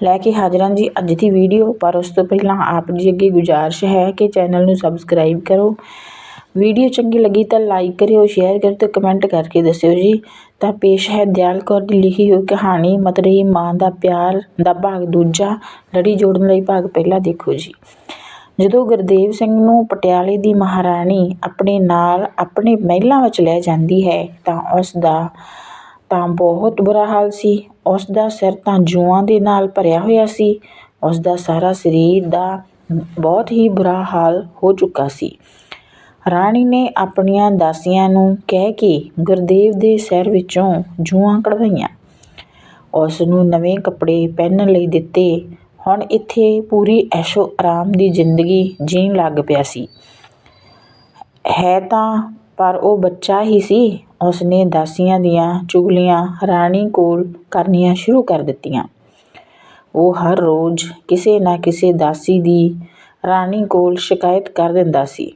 ਲੈ ਕੇ ਹਾਜ਼ਰ ਹਾਂ ਜੀ ਅੱਜ ਦੀ ਵੀਡੀਓ। ਪਰ ਉਸ ਤੋਂ ਪਹਿਲਾਂ ਆਪ ਜੀ ਅੱਗੇ ਗੁਜ਼ਾਰਿਸ਼ ਹੈ ਕਿ ਚੈਨਲ ਨੂੰ ਸਬਸਕ੍ਰਾਈਬ ਕਰੋ। ਵੀਡੀਓ ਚੰਗੀ ਲੱਗੀ ਤਾਂ ਲਾਈਕ ਕਰਿਓ, ਸ਼ੇਅਰ ਕਰਿਓ ਤੇ ਕਮੈਂਟ ਕਰਕੇ ਦੱਸਿਓ ਜੀ। ਤਾਂ ਪੇਸ਼ ਹੈ ਦਿਆਲ ਕੌਰ ਦੀ ਲਿਖੀ ਹੋਈ ਕਹਾਣੀ ਮਤਰੇਈ ਮਾਂ ਦਾ ਪਿਆਰ ਦਾ ਭਾਗ ਦੂਜਾ, ਲੜੀ ਜੋੜਨ ਲਈ ਭਾਗ ਪਹਿਲਾ ਦੇਖੋ ਜੀ। ਜਦੋਂ ਗੁਰਦੇਵ ਸਿੰਘ ਨੂੰ ਪਟਿਆਲੇ ਦੀ ਮਹਾਰਾਣੀ ਆਪਣੇ ਨਾਲ, ਆਪਣੇ ਮਹਿਲਾਂ ਵਿੱਚ ਲੈ ਜਾਂਦੀ ਹੈ ਤਾਂ ਉਸ ਦਾ ਤਾਂ ਬਹੁਤ ਬੁਰਾ ਹਾਲ ਸੀ। ਉਸ ਦਾ ਸਿਰ ਤਾਂ ਜੂਆਂ ਦੇ ਨਾਲ ਭਰਿਆ ਹੋਇਆ ਸੀ। ਉਸ ਦਾ ਸਾਰਾ ਸਰੀਰ ਦਾ ਬਹੁਤ ਹੀ ਬੁਰਾ ਹਾਲ ਹੋ ਚੁੱਕਾ ਸੀ। ਰਾਣੀ ਨੇ ਆਪਣੀਆਂ ਦਾਸੀਆਂ ਨੂੰ ਕਹਿ ਕੇ ਗੁਰਦੇਵ ਦੇ ਸਿਰ ਵਿੱਚੋਂ ਜੂਆਂ ਕਢਵਾਈਆਂ। ਉਸ ਨੂੰ ਨਵੇਂ ਕੱਪੜੇ ਪਹਿਨਣ ਲਈ ਦਿੱਤੇ। ਹੁਣ ਇੱਥੇ ਪੂਰੀ ਐਸ਼ੋ ਆਰਾਮ ਦੀ ਜ਼ਿੰਦਗੀ ਜੀਣ ਲੱਗ ਪਿਆ ਸੀ। ਹੈ ਤਾਂ ਪਰ ਉਹ ਬੱਚਾ ਹੀ ਸੀ। ਉਸਨੇ ਦਾਸੀਆਂ ਦੀਆਂ ਚੁਗਲੀਆਂ ਰਾਣੀ ਕੋਲ ਕਰਨੀਆਂ ਸ਼ੁਰੂ ਕਰ ਦਿੱਤੀਆਂ। ਉਹ ਹਰ ਰੋਜ਼ ਕਿਸੇ ਨਾ ਕਿਸੇ ਦਾਸੀ ਦੀ ਰਾਣੀ ਕੋਲ ਸ਼ਿਕਾਇਤ ਕਰ ਦਿੰਦਾ ਸੀ।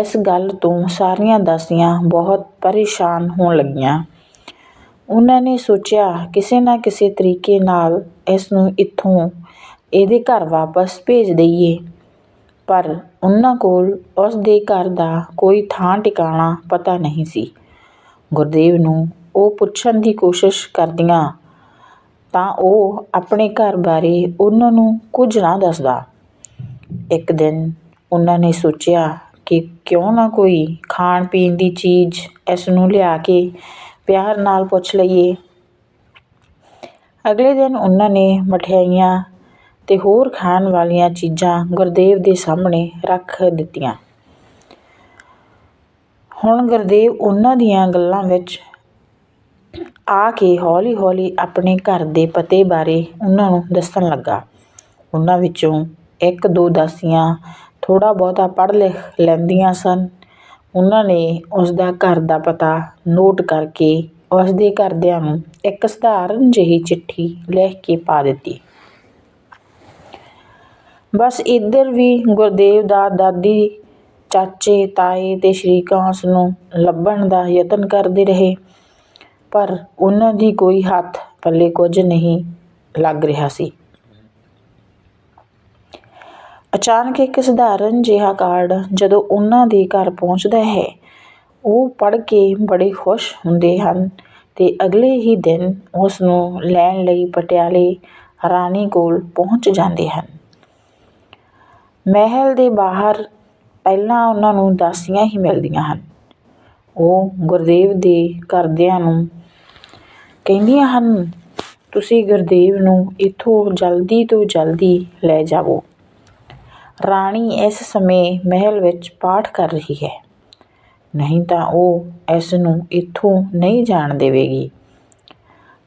ਇਸ ਗੱਲ ਤੋਂ ਸਾਰੀਆਂ ਦਾਸੀਆਂ ਬਹੁਤ ਪਰੇਸ਼ਾਨ ਹੋਣ ਲੱਗੀਆਂ। ਉਹਨਾਂ ਨੇ ਸੋਚਿਆ, ਕਿਸੇ ਨਾ ਕਿਸੇ ਤਰੀਕੇ ਨਾਲ ਇਸ ਨੂੰ ਇੱਥੋਂ ਇਹਦੇ ਘਰ ਵਾਪਸ ਭੇਜ ਦਈਏ। ਪਰ ਉਹਨਾਂ ਕੋਲ ਉਸ ਦੇ ਘਰ ਦਾ ਕੋਈ ਥਾਂ ਟਿਕਾਣਾ ਪਤਾ ਨਹੀਂ ਸੀ। ਗੁਰਦੇਵ ਨੂੰ ਉਹ ਪੁੱਛਣ ਦੀ ਕੋਸ਼ਿਸ਼ ਕਰਦੀਆਂ ਤਾਂ ਉਹ ਆਪਣੇ ਘਰ ਬਾਰੇ ਉਹਨਾਂ ਨੂੰ ਕੁਝ ਨਾ ਦੱਸਦਾ। ਇੱਕ ਦਿਨ ਉਹਨਾਂ ਨੇ ਸੋਚਿਆ ਕਿ ਕਿਉਂ ਨਾ ਕੋਈ ਖਾਣ ਪੀਣ ਦੀ ਚੀਜ਼ ਇਸ ਨੂੰ ਲਿਆ ਕੇ ਪਿਆਰ ਨਾਲ ਪੁੱਛ ਲਈਏ। ਅਗਲੇ ਦਿਨ ਉਹਨਾਂ ਨੇ ਮਠਿਆਈਆਂ ਅਤੇ ਹੋਰ ਖਾਣ ਵਾਲੀਆਂ ਚੀਜ਼ਾਂ ਗੁਰਦੇਵ ਦੇ ਸਾਹਮਣੇ ਰੱਖ ਦਿੱਤੀਆਂ। ਹੁਣ ਗੁਰਦੇਵ ਉਹਨਾਂ ਦੀਆਂ ਗੱਲਾਂ ਵਿੱਚ ਆ ਕੇ ਹੌਲੀ-ਹੌਲੀ ਆਪਣੇ ਘਰ ਦੇ ਪਤੇ ਬਾਰੇ ਉਹਨਾਂ ਨੂੰ ਦੱਸਣ ਲੱਗਾ। ਉਹਨਾਂ ਵਿੱਚੋਂ ਇੱਕ ਦੋ ਦਾਸੀਆਂ ਥੋੜ੍ਹਾ ਬਹੁਤਾ ਪੜ੍ਹ ਲਿਖ ਲੈਂਦੀਆਂ ਸਨ। ਉਹਨਾਂ ਨੇ ਉਸ ਦਾ ਘਰ ਦਾ ਪਤਾ ਨੋਟ ਕਰਕੇ ਉਸ ਦੇ ਘਰਦਿਆਂ ਨੂੰ ਇੱਕ ਸਧਾਰਨ ਜਿਹੀ ਚਿੱਠੀ ਲਿਖ ਕੇ ਪਾ ਦਿੱਤੀ। ਬਸ ਇੱਧਰ ਵੀ ਗੁਰਦੇਵ ਦਾ ਦਾਦੀ, ਚਾਚੇ, ਤਾਏ ਅਤੇ ਸ਼ਰੀਕਾਂ ਉਸ ਨੂੰ ਲੱਭਣ ਦਾ ਯਤਨ ਕਰਦੇ ਰਹੇ। ਪਰ ਉਹਨਾਂ ਦੀ ਕੋਈ ਹੱਥ ਪੱਲੇ ਕੁਝ ਨਹੀਂ ਲੱਗ ਰਿਹਾ ਸੀ। ਅਚਾਨਕ ਇੱਕ ਸਧਾਰਨ ਜਿਹਾ ਕਾਰਡ ਜਦੋਂ ਉਹਨਾਂ ਦੇ ਘਰ ਪਹੁੰਚਦਾ ਹੈ, ਉਹ ਪੜ੍ਹ ਕੇ ਬੜੇ ਖੁਸ਼ ਹੁੰਦੇ ਹਨ ਤੇ ਅਗਲੇ ਹੀ ਦਿਨ ਉਸ ਨੂੰ ਲੈਣ ਲਈ ਪਟਿਆਲੇ ਰਾਣੀ ਕੋਲ ਪਹੁੰਚ ਜਾਂਦੇ ਹਨ। ਮਹਿਲ ਦੇ ਬਾਹਰ ਪਹਿਲਾਂ ਉਹਨਾਂ ਨੂੰ ਦਾਸੀਆਂ ਹੀ ਮਿਲਦੀਆਂ ਹਨ। ਉਹ ਗੁਰਦੇਵ ਦੇ ਘਰਦਿਆਂ ਨੂੰ ਕਹਿੰਦੀਆਂ ਹਨ, ਤੁਸੀਂ ਗੁਰਦੇਵ ਨੂੰ ਇੱਥੋਂ ਜਲਦੀ ਤੋਂ ਜਲਦੀ ਲੈ ਜਾਵੋ। ਰਾਣੀ ਇਸ ਸਮੇਂ ਮਹਿਲ ਵਿੱਚ ਪਾਠ ਕਰ ਰਹੀ ਹੈ। ਨਹੀਂ ਤਾਂ ਉਹ ਇਸ ਨੂੰ ਇੱਥੋਂ ਨਹੀਂ ਜਾਣ ਦੇਵੇਗੀ।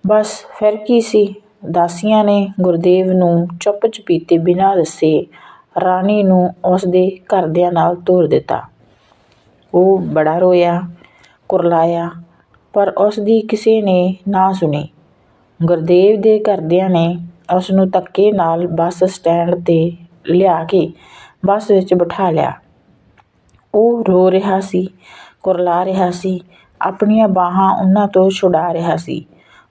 ਬਸ ਫਿਰ ਕੀ ਸੀ? ਦਾਸੀਆਂ ਨੇ ਗੁਰਦੇਵ ਨੂੰ ਚੁੱਪ ਚਪੀਤੇ ਬਿਨਾਂ ਦੱਸੇ ਰਾਣੀ ਨੂੰ ਉਸਦੇ ਘਰਦਿਆਂ ਨਾਲ ਤੋਰ ਦਿੱਤਾ। ਉਹ ਬੜਾ ਰੋਇਆ, ਕੁਰਲਾਇਆ, ਪਰ ਉਸਦੀ ਕਿਸੇ ਨੇ ਨਾ ਸੁਣੀ। ਗੁਰਦੇਵ ਦੇ ਘਰਦਿਆਂ ਨੇ ਉਸ ਨੂੰ ਧੱਕੇ ਨਾਲ ਬੱਸ ਸਟੈਂਡ ਤੇ ਲਿਆ ਕੇ ਬੱਸ ਵਿੱਚ ਬਿਠਾ ਲਿਆ। ਉਹ ਰੋ ਰਿਹਾ ਸੀ, ਕੁਰਲਾ ਰਿਹਾ ਸੀ, ਆਪਣੀਆਂ ਬਾਹਾਂ ਉਹਨਾਂ ਤੋਂ ਛੁਡਾ ਰਿਹਾ ਸੀ।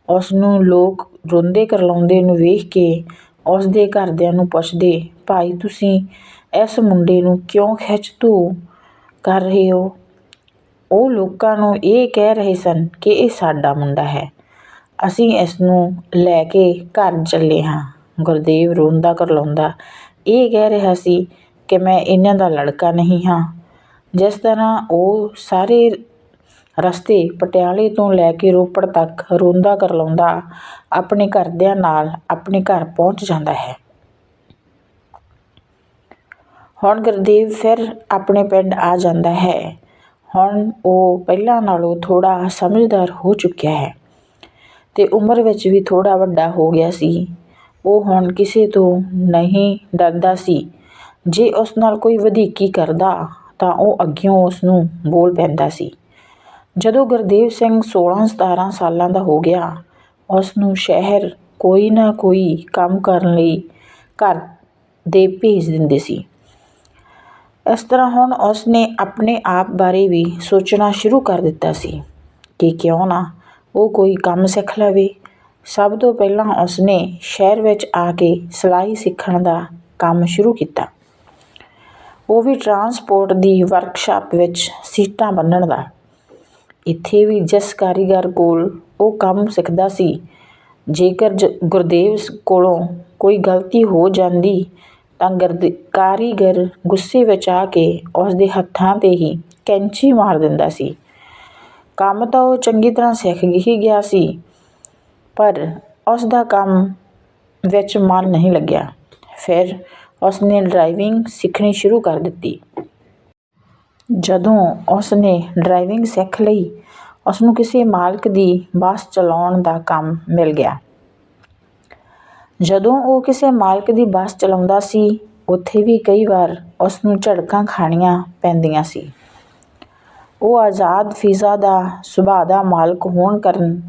ਉਸ ਨੂੰ ਲੋਕ ਰੋਂਦੇ ਕਰਲਾਉਂਦੇ ਨੂੰ ਵੇਖ ਕੇ ਉਸ ਦੇ ਘਰਦਿਆਂ ਨੂੰ ਪੁੱਛਦੇ ਭਾਈ, ਤੁਸੀਂ ਇਸ ਮੁੰਡੇ ਨੂੰ ਕਿਉਂ ਖਿੱਚ ਧੂ ਕਰ ਰਹੇ ਹੋ? ਉਹ ਲੋਕਾਂ ਨੂੰ ਇਹ ਕਹਿ ਰਹੇ ਸਨ ਕਿ ਇਹ ਸਾਡਾ ਮੁੰਡਾ ਹੈ। ਅਸੀਂ ਇਸ ਨੂੰ ਲੈ ਕੇ ਘਰ ਚੱਲੇ ਹਾਂ। ਗੁਰਦੇਵ ਰੋਂਦਾ ਕਰਲਾਉਂਦਾ, ਇਹ ਕਹਿ ਰਿਹਾ ਸੀ ਕਿ ਮੈਂ ਇਹਨਾਂ ਦਾ ਲੜਕਾ ਨਹੀਂ ਹਾਂ। ਜਿਸ ਤਰ੍ਹਾਂ ਉਹ ਸਾਰੇ ਰਸਤੇ ਪਟਿਆਲੇ ਤੋਂ ਲੈ ਕੇ ਰੋਪੜ ਤੱਕ ਰੋਂਦਾ ਕਰਲਾਉਂਦਾ, ਆਪਣੇ ਘਰਦਿਆਂ ਨਾਲ ਆਪਣੇ ਘਰ ਪਹੁੰਚ ਜਾਂਦਾ ਹੈ। ਹੁਣ ਗੁਰਦੇਵ ਫਿਰ ਆਪਣੇ ਪਿੰਡ ਆ ਜਾਂਦਾ ਹੈ। ਹੁਣ ਉਹ ਪਹਿਲਾਂ ਨਾਲੋਂ ਥੋੜ੍ਹਾ ਸਮਝਦਾਰ ਹੋ ਚੁੱਕਿਆ ਹੈ ਅਤੇ ਉਮਰ ਵਿੱਚ ਵੀ ਥੋੜ੍ਹਾ ਵੱਡਾ ਹੋ ਗਿਆ ਸੀ। ਉਹ ਹੁਣ ਕਿਸੇ ਤੋਂ ਨਹੀਂ ਡਰਦਾ ਸੀ। ਜੇ ਉਸ ਨਾਲ ਕੋਈ ਵਧੀਕੀ ਕਰਦਾ ਤਾਂ ਉਹ ਅੱਗਿਓਂ ਉਸਨੂੰ ਬੋਲ ਪੈਂਦਾ ਸੀ। ਜਦੋਂ ਗੁਰਦੇਵ ਸਿੰਘ 16 17 ਸਾਲਾਂ ਦਾ ਹੋ ਗਿਆ, ਉਸ ਨੂੰ ਸ਼ਹਿਰ ਕੋਈ ਨਾ ਕੋਈ ਕੰਮ ਕਰਨ ਲਈ ਘਰ ਦੇ ਭੇਜ ਦਿੰਦੇ ਸੀ। ਇਸ ਤਰ੍ਹਾਂ ਹੁਣ ਉਸ ਨੇ ਆਪਣੇ ਆਪ ਬਾਰੇ ਵੀ ਸੋਚਣਾ ਸ਼ੁਰੂ ਕਰ ਦਿੱਤਾ ਸੀ ਕਿ ਕਿਉਂ ਨਾ ਉਹ ਕੋਈ ਕੰਮ ਸਿੱਖ ਲਵੇ। ਸਭ ਤੋਂ ਪਹਿਲਾਂ ਉਸਨੇ ਸ਼ਹਿਰ ਵਿੱਚ ਆ ਕੇ ਸਿਲਾਈ ਸਿੱਖਣ ਦਾ ਕੰਮ ਸ਼ੁਰੂ ਕੀਤਾ। ਉਹ ਵੀ ਟਰਾਂਸਪੋਰਟ ਦੀ ਵਰਕਸ਼ਾਪ ਵਿੱਚ ਸੀਟਾਂ ਬੰਨਣ ਦਾ। ਇੱਥੇ ਵੀ ਜਿਸ ਕਾਰੀਗਰ ਕੋਲ ਉਹ ਕੰਮ ਸਿੱਖਦਾ ਸੀ, ਜੇਕਰ ਜ, ਗੁਰਦੇਵ ਕੋਲੋਂ ਕੋਈ ਗਲਤੀ ਹੋ ਜਾਂਦੀ ਤਾਂ ਗਰਦ ਕਾਰੀਗਰ ਗੁੱਸੇ ਵਿੱਚ ਆ ਕੇ ਉਸਦੇ ਹੱਥਾਂ 'ਤੇ ਹੀ ਕੈਂਚੀ ਮਾਰ ਦਿੰਦਾ ਸੀ। ਕੰਮ ਤਾਂ ਉਹ ਚੰਗੀ ਤਰ੍ਹਾਂ ਸਿੱਖ ਹੀ ਗਿਆ ਸੀ, ਪਰ ਉਸਦਾ ਕੰਮ ਵਿੱਚ ਮਨ ਨਹੀਂ ਲੱਗਿਆ। ਫਿਰ ਉਸਨੇ ਡਰਾਈਵਿੰਗ ਸਿੱਖਣੀ ਸ਼ੁਰੂ ਕਰ ਦਿੱਤੀ। ਜਦੋਂ ਉਸਨੇ ਡਰਾਈਵਿੰਗ ਸਿੱਖ ਲਈ, ਉਸਨੂੰ ਕਿਸੇ ਮਾਲਕ ਦੀ ਬੱਸ ਚਲਾਉਣ ਦਾ ਕੰਮ ਮਿਲ ਗਿਆ। ਜਦੋਂ ਉਹ ਕਿਸੇ ਮਾਲਕ ਦੀ ਬੱਸ ਚਲਾਉਂਦਾ ਸੀ, ਉੱਥੇ ਵੀ ਕਈ ਵਾਰ ਉਸਨੂੰ ਝੜਕਾਂ ਖਾਣੀਆਂ ਪੈਂਦੀਆਂ ਸੀ। ਉਹ ਆਜ਼ਾਦ ਫਿਜ਼ਾ ਦਾ ਸੁਭਾਅ ਦਾ ਮਾਲਕ ਹੋਣ ਕਾਰਨ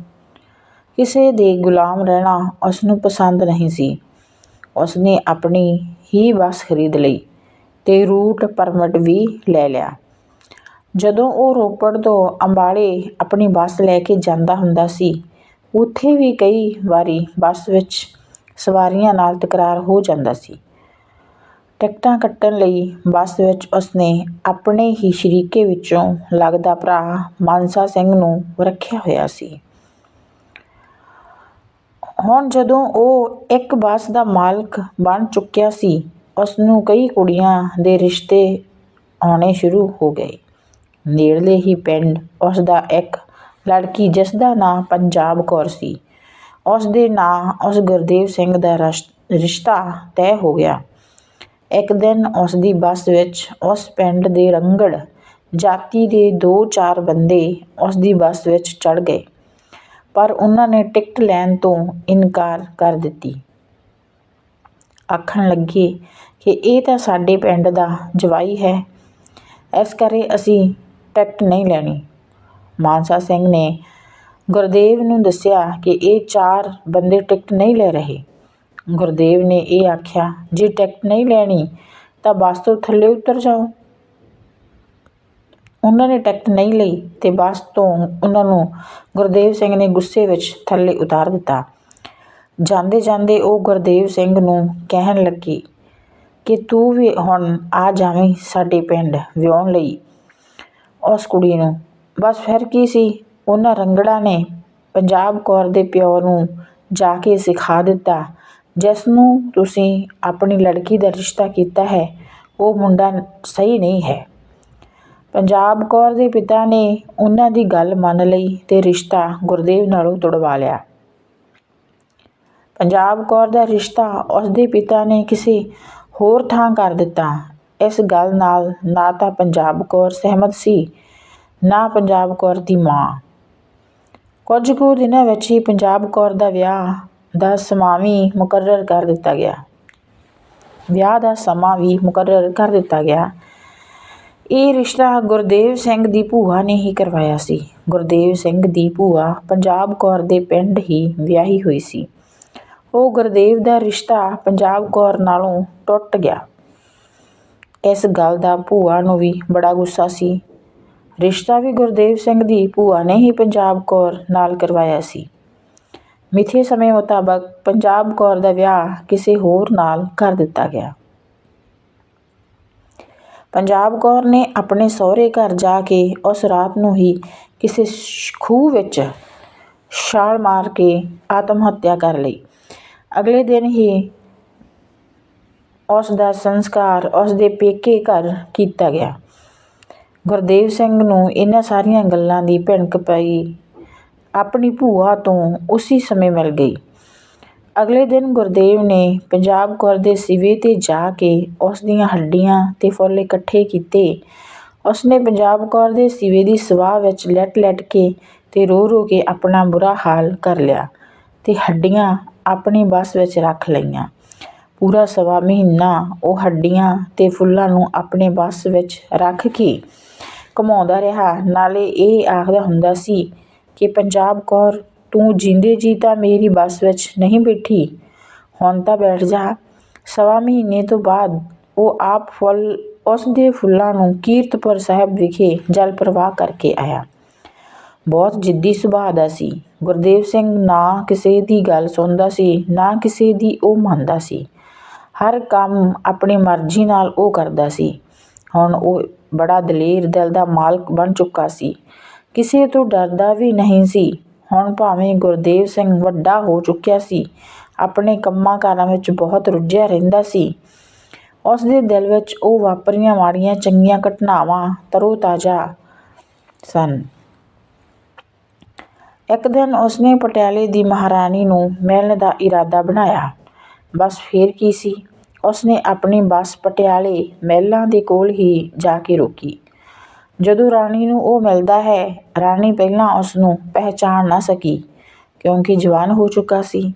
ਕਿਸੇ ਦੇ ਗੁਲਾਮ ਰਹਿਣਾ ਉਸਨੂੰ ਪਸੰਦ ਨਹੀਂ ਸੀ। ਉਸਨੇ ਆਪਣੀ ਹੀ ਬੱਸ ਖਰੀਦ ਲਈ ਤੇ ਰੂਟ ਪਰਮਿਟ ਵੀ ਲੈ ਲਿਆ। ਜਦੋਂ ਉਹ ਰੋਪੜ ਤੋਂ ਅੰਬਾਲੇ ਆਪਣੀ ਬੱਸ ਲੈ ਕੇ ਜਾਂਦਾ ਹੁੰਦਾ ਸੀ, ਉੱਥੇ ਵੀ ਕਈ ਵਾਰੀ ਬੱਸ ਵਿੱਚ ਸਵਾਰੀਆਂ ਨਾਲ ਤਕਰਾਰ ਹੋ ਜਾਂਦਾ ਸੀ। ਟਿਕਟਾਂ ਕੱਟਣ ਲਈ ਬੱਸ ਵਿੱਚ ਉਸਨੇ ਆਪਣੇ ਹੀ ਸ਼ਰੀਕੇ ਵਿੱਚੋਂ ਲੱਗਦਾ ਭਰਾ ਮਾਨਸਾ ਸਿੰਘ ਨੂੰ ਰੱਖਿਆ ਹੋਇਆ ਸੀ। ਹੁਣ ਜਦੋਂ ਉਹ ਇੱਕ ਬੱਸ ਦਾ ਮਾਲਕ ਬਣ ਚੁੱਕਿਆ ਸੀ, ਉਸਨੂੰ ਕਈ ਕੁੜੀਆਂ ਦੇ ਰਿਸ਼ਤੇ ਆਉਣੇ ਸ਼ੁਰੂ ਹੋ ਗਏ। ਨੇੜਲੇ ਹੀ ਪਿੰਡ ਉਸ ਦਾ ਇੱਕ ਲੜਕੀ ਜਿਸ ਦਾ ਨਾਂ ਪੰਜਾਬ ਕੌਰ ਸੀ। ਉਸ ਦੇ ਨਾਂ ਉਸ ਗੁਰਦੇਵ ਸਿੰਘ ਦਾ ਰਸ, ਰਿਸ਼ਤਾ ਤੈਅ ਹੋ ਗਿਆ। ਇੱਕ ਦਿਨ ਉਸ ਦੀ ਬੱਸ ਵਿੱਚ ਉਸ ਪਿੰਡ ਦੇ ਰੰਗੜ ਜਾਤੀ ਦੇ ਦੋ ਚਾਰ ਬੰਦੇ ਉਸ ਦੀ ਬੱਸ ਵਿੱਚ ਚੜ ਗਏ, ਪਰ ਉਹਨਾਂ ਨੇ ਟਿਕਟ ਲੈਣ ਤੋਂ ਇਨਕਾਰ ਕਰ ਦਿੱਤੀ। ਆਖਣ ਲੱਗੇ ਕਿ ਇਹ ਤਾਂ ਸਾਡੇ ਪਿੰਡ ਦਾ ਜਵਾਈ ਹੈ, ਇਸ ਕਰੇ ਅਸੀਂ ਟਿਕਟ ਨਹੀਂ ਲੈਣੀ। ਮਾਨਸਾ ਸਿੰਘ ਨੇ ਗੁਰਦੇਵ ਨੂੰ ਦੱਸਿਆ ਕਿ ਇਹ ਚਾਰ ਬੰਦੇ ਟਿਕਟ ਨਹੀਂ ਲੈ ਰਹੇ। ਗੁਰਦੇਵ ਨੇ ਇਹ ਆਖਿਆ, ਜੇ ਟਿਕਟ ਨਹੀਂ ਲੈਣੀ, ਤਾਂ ਬੱਸ ਤੋਂ ਥੱਲੇ ਉਤਰ ਜਾਓ। ਉਹਨਾਂ ਨੇ ਟਿਕਟ ਨਹੀਂ ਲਈ ਤੇ ਬੱਸ ਤੋਂ ਉਹਨਾਂ ਨੂੰ ਗੁਰਦੇਵ ਸਿੰਘ ਨੇ ਗੁੱਸੇ ਵਿੱਚ ਥੱਲੇ ਉਤਾਰ ਦਿੱਤਾ। ਜਾਂਦੇ ਜਾਂਦੇ ਉਹ ਗੁਰਦੇਵ ਸਿੰਘ ਨੂੰ ਕਹਿਣ ਲੱਗੀ ਕਿ, ਤੂੰ ਵੀ ਹੁਣ ਆ ਜਾਵੇਂ ਸਾਡੇ ਪਿੰਡ ਵਿਆਹਣ ਲਈ। ਉਸ ਕੁੜੀ ਨੂੰ, ਬਸ ਫਿਰ ਕੀ ਸੀ? ਉਹਨਾਂ ਰੰਗੜਾ ਨੇ ਪੰਜਾਬ ਕੌਰ ਦੇ ਪਿਓ ਨੂੰ ਜਾ ਕੇ ਸਿਖਾ ਦਿੱਤਾ, ਜਿਸ ਨੂੰ ਤੁਸੀਂ ਆਪਣੀ ਲੜਕੀ ਦਾ ਰਿਸ਼ਤਾ ਕੀਤਾ ਹੈ, ਉਹ ਮੁੰਡਾ ਸਹੀ ਨਹੀਂ ਹੈ। ਪੰਜਾਬ ਕੌਰ ਦੇ ਪਿਤਾ ਨੇ ਉਹਨਾਂ ਦੀ ਗੱਲ ਮੰਨ ਲਈ ਤੇ ਰਿਸ਼ਤਾ ਗੁਰਦੇਵ ਨਾਲੋਂ ਤੁੜਵਾ ਲਿਆ। ਪੰਜਾਬ ਕੌਰ ਦਾ ਰਿਸ਼ਤਾ ਉਸ ਦੇ ਪਿਤਾ ਨੇ ਕਿਸੇ ਹੋਰ ਥਾਂ ਕਰ ਦਿੱਤਾ। ਇਸ ਗੱਲ ਨਾਲ ਨਾ ਤਾਂ ਪੰਜਾਬ ਕੌਰ ਸਹਿਮਤ ਸੀ, ਨਾ ਪੰਜਾਬ ਕੌਰ ਦੀ ਮਾਂ। ਕੁਝ ਕੁ ਦਿਨਾਂ ਵਿੱਚ ਹੀ ਪੰਜਾਬ ਕੌਰ ਦਾ ਵਿਆਹ ਦਾ ਸਮਾਂ ਵੀ ਮੁਕਰਰ ਕਰ ਦਿੱਤਾ ਗਿਆ। ਵਿਆਹ ਦਾ ਸਮਾਂ ਵੀ ਮੁਕਰਰ ਕਰ ਦਿੱਤਾ ਗਿਆ। ਇਹ ਰਿਸ਼ਤਾ ਗੁਰਦੇਵ ਸਿੰਘ ਦੀ ਭੂਆ ਨੇ ਹੀ ਕਰਵਾਇਆ ਸੀ। ਗੁਰਦੇਵ ਸਿੰਘ ਦੀ ਭੂਆ ਪੰਜਾਬ ਕੌਰ ਦੇ ਪਿੰਡ ਹੀ ਵਿਆਹੀ ਹੋਈ ਸੀ। ਉਹ ਗੁਰਦੇਵ ਦਾ ਰਿਸ਼ਤਾ ਪੰਜਾਬ ਕੌਰ ਨਾਲੋਂ ਟੁੱਟ ਗਿਆ। ਇਸ ਗੱਲ ਦਾ ਭੂਆ ਨੂੰ ਵੀ ਬੜਾ ਗੁੱਸਾ ਸੀ। ਰਿਸ਼ਤਾ ਵੀ ਗੁਰਦੇਵ ਸਿੰਘ ਦੀ ਭੂਆ ਨੇ ਹੀ ਪੰਜਾਬ ਕੌਰ ਨਾਲ ਕਰਵਾਇਆ ਸੀ। ਮਿੱਥੇ ਸਮੇਂ ਮੁਤਾਬਕ ਪੰਜਾਬ ਕੌਰ ਦਾ ਵਿਆਹ ਕਿਸੇ ਹੋਰ ਨਾਲ ਕਰ ਦਿੱਤਾ ਗਿਆ। ਪੰਜਾਬ ਕੌਰ ਨੇ ਆਪਣੇ ਸਹੁਰੇ ਘਰ ਜਾ ਕੇ ਉਸ ਰਾਤ ਨੂੰ ਹੀ ਕਿਸੇ ਖੂਹ ਵਿੱਚ ਛਾਲ ਮਾਰ ਕੇ ਆਤਮ ਹੱਤਿਆ ਕਰ ਲਈ। ਅਗਲੇ ਦਿਨ ਹੀ ਉਸ ਦਾ ਸੰਸਕਾਰ ਉਸ ਦੇ ਪੇਕੇ ਘਰ ਕੀਤਾ ਗਿਆ। ਗੁਰਦੇਵ ਸਿੰਘ ਨੂੰ ਇਹਨਾਂ ਸਾਰੀਆਂ ਗੱਲਾਂ ਦੀ ਭਿਣਕ ਪਈ। ਆਪਣੀ ਭੂਆ ਤੋਂ ਉਸੇ ਸਮੇਂ ਮਿਲ ਗਈ। ਅਗਲੇ ਦਿਨ ਗੁਰਦੇਵ ਨੇ ਪੰਜਾਬ ਕੌਰ ਦੇ ਸਿਵੇ ਤੇ ਜਾ ਕੇ ਉਸ ਦੀਆਂ ਹੱਡੀਆਂ ਤੇ ਫੁੱਲ ਇਕੱਠੇ ਕੀਤੇ। ਉਸਨੇ ਪੰਜਾਬ ਕੌਰ ਦੇ ਸਿਵੇ ਦੀ ਸਵਾਹ ਵਿੱਚ ਲੈਟ ਲੈਟ ਕੇ ਤੇ ਰੋ ਰੋ ਕੇ ਆਪਣਾ ਬੁਰਾ ਹਾਲ ਕਰ ਲਿਆ ਤੇ ਹੱਡੀਆਂ ਆਪਣੀ ਬੱਸ ਵਿੱਚ ਰੱਖ ਲਈਆਂ। ਪੂਰਾ ਸਵਾ ਮਹੀਨਾ ਉਹ ਹੱਡੀਆਂ ਅਤੇ ਫੁੱਲਾਂ ਨੂੰ ਆਪਣੇ ਬੱਸ ਵਿੱਚ ਰੱਖ ਕੇ ਘੁਮਾਉਂਦਾ ਰਿਹਾ। ਨਾਲੇ ਇਹ ਆਖਦਾ ਹੁੰਦਾ ਸੀ ਕਿ, ਪੰਜਾਬ ਕੌਰ, ਤੂੰ ਜਿੰਦੇ ਜੀ ਤਾਂ ਮੇਰੀ ਬੱਸ ਵਿੱਚ ਨਹੀਂ ਬੈਠੀ। ਹੁਣ ਤਾਂ ਬੈਠ ਜਾ। ਸਵਾ ਮਹੀਨੇ ਤੋਂ ਬਾਅਦ ਉਹ ਆਪ ਫੁੱਲ ਉਸ ਦੇ ਫੁੱਲਾਂ ਨੂੰ ਕੀਰਤਪੁਰ ਸਾਹਿਬ ਵਿਖੇ ਜਲ ਪ੍ਰਵਾਹ ਕਰਕੇ ਆਇਆ। ਬਹੁਤ ਜਿੱਦੀ ਸੁਭਾਅ ਦਾ ਸੀ। ਗੁਰਦੇਵ ਸਿੰਘ ਨਾ ਕਿਸੇ ਦੀ ਗੱਲ ਸੁਣਦਾ ਸੀ, ਨਾ ਕਿਸੇ ਦੀ ਉਹ ਮੰਨਦਾ ਸੀ। ਹਰ ਕੰਮ ਆਪਣੀ ਮਰਜ਼ੀ ਨਾਲ ਉਹ ਕਰਦਾ ਸੀ। ਹੁਣ ਉਹ ਬੜਾ ਦਲੇਰ ਦਿਲ ਦਾ ਮਾਲਕ ਬਣ ਚੁੱਕਾ ਸੀ। ਕਿਸੇ ਤੋਂ ਡਰਦਾ ਵੀ ਨਹੀਂ ਸੀ। ਹੁਣ ਭਾਵੇਂ ਗੁਰਦੇਵ ਸਿੰਘ ਵੱਡਾ ਹੋ ਚੁੱਕਿਆ ਸੀ, ਆਪਣੇ ਕੰਮਾਂ ਕਾਰਾਂ ਵਿੱਚ ਬਹੁਤ ਰੁੱਝਿਆ ਰਹਿੰਦਾ ਸੀ। ਉਸ ਦੇ ਦਿਲ ਵਿੱਚ ਉਹ ਵਾਪਰੀਆਂ ਮਾੜੀਆਂ ਚੰਗੀਆਂ ਘਟਨਾਵਾਂ ਤਰੋ ਤਾਜ਼ਾ ਸਨ। ਇੱਕ ਦਿਨ ਉਸਨੇ ਪਟਿਆਲੇ ਦੀ ਮਹਾਰਾਣੀ ਨੂੰ ਮਿਲਣ ਦਾ ਇਰਾਦਾ ਬਣਾਇਆ। ਬਸ ਫਿਰ ਕੀ ਸੀ? ਉਸਨੇ ਆਪਣੀ ਬੱਸ ਪਟਿਆਲੇ ਮਹਿਲਾਂ ਦੇ ਕੋਲ ਹੀ ਜਾ ਕੇ ਰੋਕੀ। ਜਦੋਂ ਰਾਣੀ ਨੂੰ ਉਹ ਮਿਲਦਾ ਹੈ, ਰਾਣੀ ਪਹਿਲਾਂ ਉਸ ਨੂੰ ਪਹਿਚਾਣ ਨਾ ਸਕੀ, ਕਿਉਂਕਿ ਜਵਾਨ ਹੋ ਚੁੱਕਾ ਸੀ।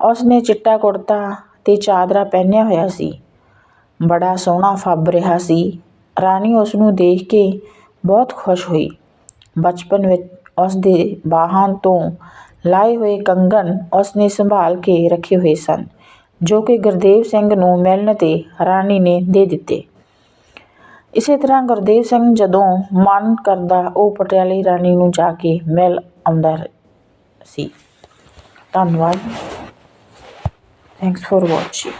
ਉਸਨੇ ਚਿੱਟਾ ਕੁੜਤਾ ਤੇ ਚਾਦਰਾ ਪਹਿਨਿਆ ਹੋਇਆ ਸੀ। ਬੜਾ ਸੋਹਣਾ ਫੱਬ ਰਿਹਾ ਸੀ। ਰਾਣੀ ਉਸ ਨੂੰ ਦੇਖ ਕੇ ਬਹੁਤ ਖੁਸ਼ ਹੋਈ। ਬਚਪਨ ਵਿੱਚ ਉਸ ਦੇ ਬਾਹਾਂ ਤੋਂ ਲਾਏ ਹੋਏ ਕੰਗਣ ਉਸ ਨੇ ਸੰਭਾਲ ਕੇ ਰੱਖੇ ਹੋਏ ਸਨ। ਜੋ ਕਿ ਗੁਰਦੇਵ ਸਿੰਘ ਨੂੰ ਮਿਲਣ ਤੇ ਰਾਣੀ ਨੇ ਦੇ ਦਿੱਤੇ। ਇਸੇ ਤਰ੍ਹਾਂ ਗੁਰਦੇਵ ਸਿੰਘ ਜਦੋਂ ਮਨ ਕਰਦਾ ਉਹ ਪਟਿਆਲੇ ਰਾਣੀ ਨੂੰ ਜਾ ਕੇ ਮਿਲ ਆਉਂਦਾ ਸੀ। ਧੰਨਵਾਦ। Thanks for watching